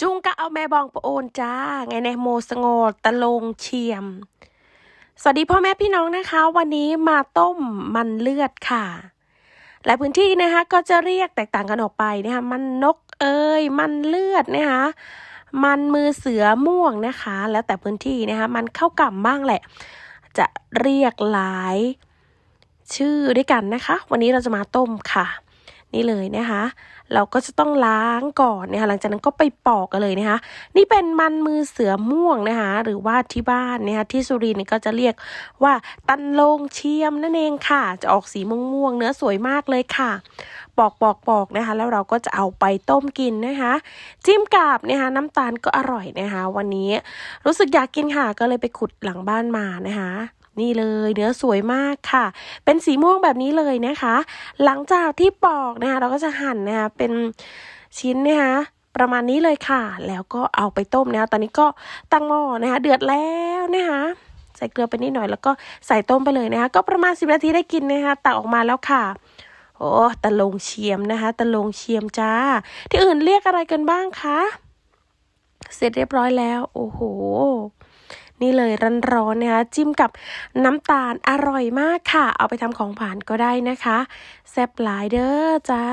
จุงก็เอาแม่บองปะโอนจ้า ไงในโมสงดตะลงเชียม สวัสดีพ่อแม่พี่น้องนะคะ วันนี้มาต้มมันเลือดค่ะ หลายพื้นที่นะคะ ก็จะเรียกแตกต่างกันออกไปนะคะมันนกเอ้ยมันเลือดนะคะมันมือเสือม่วงนะคะ แล้วแต่พื้นที่นะคะ มันเข้ากล่ำบ้างแหละ จะเรียกหลายชื่อด้วยกันนะคะ วันนี้เราจะมาต้มค่ะ นี่เลยนะคะ เราก็จะต้องล้างก่อนนะคะหลังจากนั้นก็ไปปอกกันเลยนะคะ นี่เป็นมันมือเสือม่วงนะคะ หรือว่าที่บ้านนะคะที่สุรินทร์ก็จะเรียกว่าตันโลงเชียมนั่นเองค่ะ จะออกสีม่วงๆเนื้อสวยมากเลยค่ะปอกปอกปอกนะคะ แล้วเราก็จะเอาไปต้มกินนะคะ จิ้มกับนะคะน้ำตาลก็อร่อยนะคะ วันนี้รู้สึกอยากกินค่ะก็เลยไปขุดหลังบ้านมานะคะ นี่เลยเนื้อสวยมากค่ะ เป็นสีม่วงแบบนี้เลยนะคะ หลังจากที่ปอกนะคะเราก็จะหั่นนะคะเป็นชิ้นนะคะประมาณนี้เลยค่ะ แล้วก็เอาไปต้มนะคะตอนนี้ก็ตั้งหม้อนะคะเดือดแล้วนะคะใส่เกลือไปนิดหน่อยแล้วก็ใส่ต้มไปเลยนะคะ ก็ประมาณ 10 นาทีได้กินนะคะตักออกมาแล้วค่ะโอ้ตะลงเชียมนะคะตะลงเชียมจ้า ที่อื่นเรียกอะไรกันบ้างคะเสร็จเรียบร้อยแล้ว โอ้โห นี่เลยร้อนๆนะคะ จิ้มกับน้ำตาลอร่อยมากค่ะ เอาไปทำของผ่านก็ได้นะคะ แซ่บหลายเด้อจ้า